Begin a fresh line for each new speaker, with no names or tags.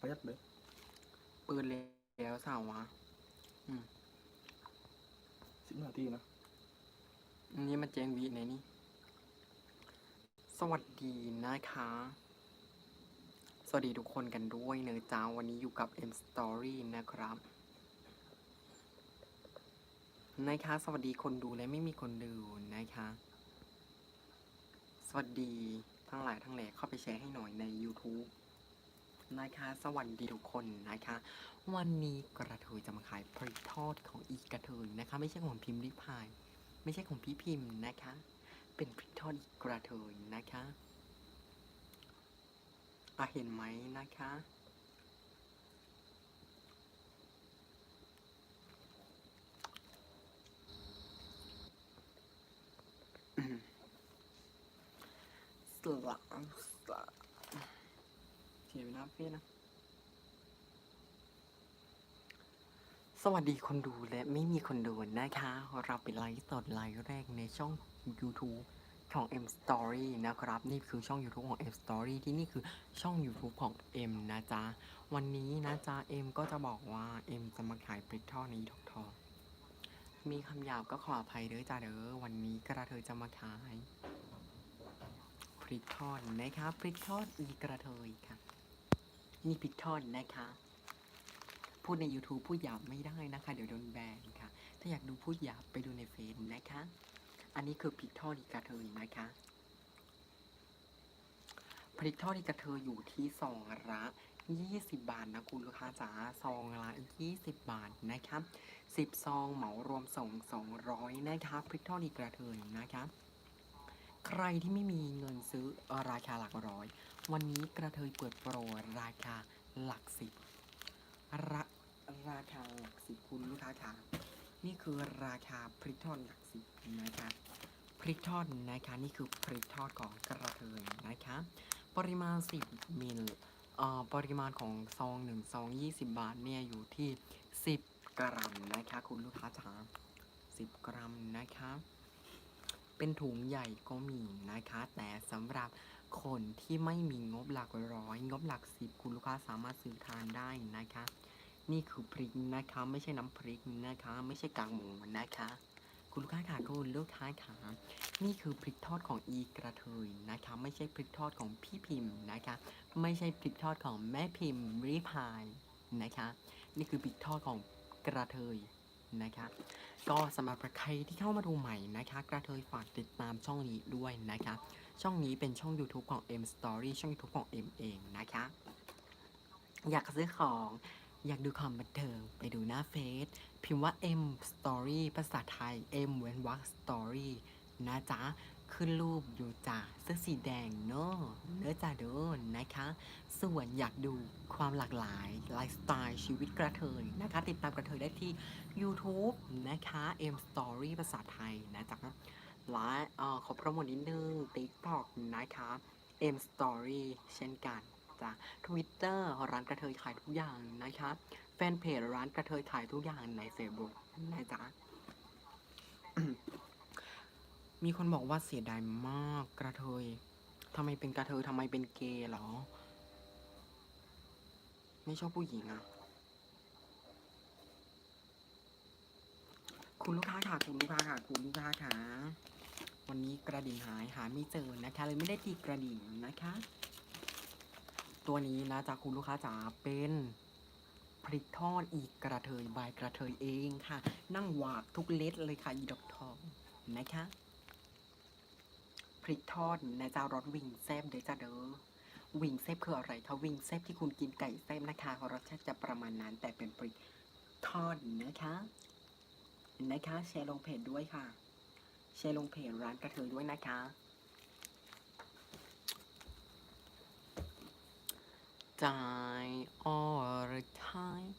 ประหยัดเลย
ปืนแล้วสาววะ
สิบนาทีนะ
อันนี้มันแจงวีไหนนี่ สวัสดีนะคะ สวัสดีทุกคนกันด้วยเนอะจ้าวันนี้อยู่กับ M Story นะครับนะคะ สวัสดีคนดูและไม่มีคนดูนะคะ สวัสดีทั้งหลายทั้งแหล่เข้าไปแชร์ให้หน่อยใน YouTube นะคะสวัสดีทุกคนนะคะ วันนี้กระเทยจะมาขายพริกทอดของอีกกระเทยนะคะ ไม่ใช่ของพิมพ์ริพาย ไม่ใช่ของพี่พิมพ์นะคะ เป็นพริกทอดอีกกระเทยนะคะอะเห็นไหมนะคะสละสละ เสียเวลาเฟนะ สวัสดีคนดูและไม่มีคนดูนะคะ เราเป็นไลฟ์สดไลฟ์แรกในช่อง YouTube ของ M Story นะครับ นี่คือช่อง YouTube ของ M Story ที่นี่คือช่อง YouTube ของ M นะจ๊ะ วันนี้นะจ๊ะ M ก็จะบอกว่า M จะมาขายพริกทอดในทอกทองมีคำหยาบก็ขออภัยเด้อจ้าเด้อวันนี้กระเทยจะมาขายพริกทอดนะคะพริกทอดอีกระเทยค่ะ นี่พิกทอดนะคะ พูดใน YouTube พูดหยาบไม่ได้นะคะ เดี๋ยวโดนแบนค่ะ ถ้าอยากดูพูดหยาบไปดูในเฟซนะคะ อันนี้คือพริกทอดอีกระเทยนะคะพริกทอดอีกระเทยอยู่ที่ซองละ20 บาทนะคุณลูกค้าจ๋าซองละ20 บาทนะครับ10ซองเหมารวมส่ง 200 นะคะพริกทอดอีกระเทยนะคะ ใครที่ไม่มีเงินซื้อราคาหลักร้อย วันนี้กระเทยเปิดโปรราคาหลักสิบราราคาหลักสิบคุณลูกค้าคะนี่คือราคาพริกทอดหลักสิบนะคะพริกทอดนะคะนี่คือพริกทอดของกระเทยนะคะปริมาณ 10มิลเอ่อปริมาณของซอง1ซอง 20 บาทเนี่ยอยู่ที่ 10 กรัมนะคะคุณลูกค้าจ๋า10 กรัมนะคะ เป็นถุงใหญ่ก็มีนะคะ แต่สำหรับคนที่ไม่มีงบหลักร้อย งบหลักสิบคุณลูกค้าสามารถซื้อทานได้นะคะ นี่คือพริกนะคะ ไม่ใช่น้ำพริกนะคะ ไม่ใช่กากหมูนะคะคุณลูกค้าค่ะคุณลูกค้าค่ะนี่คือพริกทอดของอีกระเทยนะคะ ไม่ใช่พริกทอดของพี่พิมพ์นะคะ ไม่ใช่พริกทอดของแม่พิมพ์ริพายนะคะ นี่คือพริกทอดของกระเทย นะคะก็สำหรับใครที่เข้ามาดูใหม่นะคะ กระเทยฝากติดตามช่องนี้ด้วยนะคะ ช่องนี้เป็นช่อง YouTube ของ M Story ช่อง YouTube ของ M เองนะคะ อยากซื้อของอยากดูความบันเทิงไปดูหน้าเฟซพิมพ์ว่า M Story ภาษาไทย M เว้นวรรค Story นะจ๊ะขึ้นรูปอยู่จ้ะเสื้อสีแดงเนอะเนื้อจ้าเดินนะคะ ส่วนอยากดูความหลากหลายไลฟ์สไตล์ชีวิตกระเทยนะคะ ติดตามกระเทยได้ที่ YouTube นะคะ M Story ภาษาไทยนะจ๊ะและเออขอโปรโมทนิดนึง TikTok นะคะ M Story เช่นกันจ้ะ Twitter ร้านกระเทยขายทุกอย่างนะคะ แฟนเพจร้านกระเทยขายทุกอย่างใน Facebook นะจ๊ะ มีคนบอกว่าเสียดายมากกระเทยทำไมเป็นกระเทยทำไมเป็นเกย์เหรอ ไม่ชอบผู้หญิงอะคุณลูกค้าค่ะคุณลูกค้าค่ะคุณลูกค้าค่ะ วันนี้กระดิ่งหายหาไม่เจอนะคะ เลยไม่ได้ตีกระดิ่งนะคะ ตัวนี้นะจากคุณลูกค้าจ๋าเป็นพริกทอดอีกกระเทยบายกระเทยเองค่ะ นั่งหวากทุกเล็ดเลยค่ะอีดอกทองนะคะ พริกทอดนะจ๊ะรสวิงแซบเด้อจ้าเด้อวิงแซบคืออะไรคะวิงแซบที่คุณกินไก่แซบนะคะรสชาติจะประมาณนั้น แต่เป็นพริกทอดนะคะนะคะแชร์ลงเพจด้วยค่ะ แชร์ลงเพจร้านกระเทยด้วยนะคะจ่าย all the time